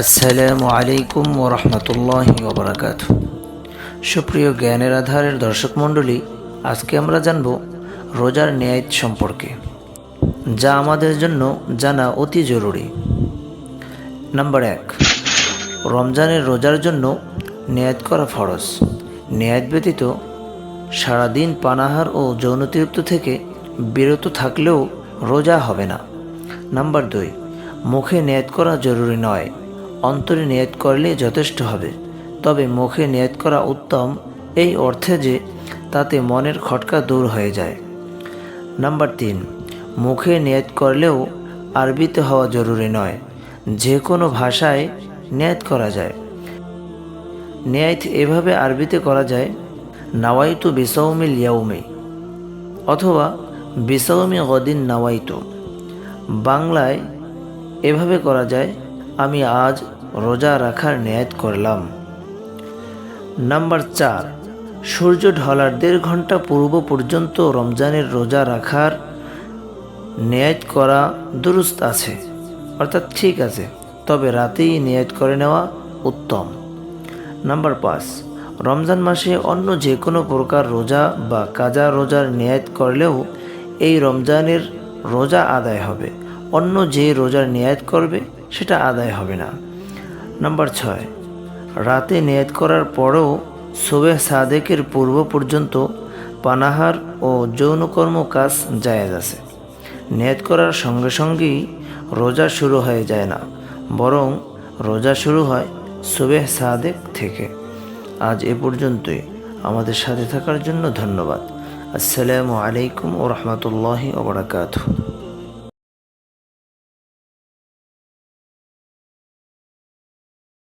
আসসালামু আলাইকুম ও রহমতুল্লাহ ওবরাকাত সুপ্রিয় জ্ঞানের আধারের দর্শক মণ্ডলী, আজকে আমরা জানব রোজার ন্যায় সম্পর্কে, যা আমাদের জন্য জানা অতি জরুরি। নাম্বার এক, রমজানের রোজার জন্য নেয়াত করা ফরজ। নেয়াত ব্যতীত সারাদিন পানাহার ও যৌনতৃপ্ত থেকে বিরত থাকলেও রোজা হবে না। নাম্বার দুই, মুখে নেয়াত করা জরুরি নয়। অন্তরে নিয়ত করলে যথেষ্ট হবে। তবে মুখে নিয়ত করা উত্তম এই অর্থে যে তাতে মনের খটকা দূর হয়ে যায়। নাম্বার তিন, মুখে নিয়ত করলেও আরবিতে হওয়া জরুরি নয়। যে কোনো ভাষায় নিয়ত করা যায়। নিয়ত এভাবে আরবিতে করা যায়, নাওয়াইতু বিসৌমিল ইয়াউমি, অথবা বিসৌমি গদিন নাওয়াইতু। বাংলায় এভাবে করা যায় আমি আজ রোজা রাখার ন্যায় করলাম। নাম্বার চার, সূর্য ঢলার দেড় ঘণ্টা পূর্ব পর্যন্ত রমজানের রোজা রাখার ন্যায় করা দুরুস্ত আছে, অর্থাৎ ঠিক আছে, তবে রাতেই নিয়ত করে নেওয়া উত্তম। নাম্বার পাঁচ, রমজান মাসে অন্য যে কোনো প্রকার রোজা বা কাজা রোজার নিয়ত করলেও এই রমজানের রোজা আদায় হবে। অন্য যে রোজার নিয়ত করবে, সেটা আদায় হবে না। নাম্বার ছয়, রাতে নিয়ত করার পরও সোবে সাদেকের পূর্ব পর্যন্ত পানাহার ও যৌনকর্ম কাজ জায়েজ আছে। নিয়ত করার সঙ্গে সঙ্গেই রোজা শুরু হয়ে যায় না, বরং রোজা শুরু হয় সুবেহ সাদেক থেকে। আজ এ পর্যন্তই। আমাদের সাথে থাকার জন্য ধন্যবাদ। আসসালামু আলাইকুম ও রহমতুল্লাহি ওবরাকাতু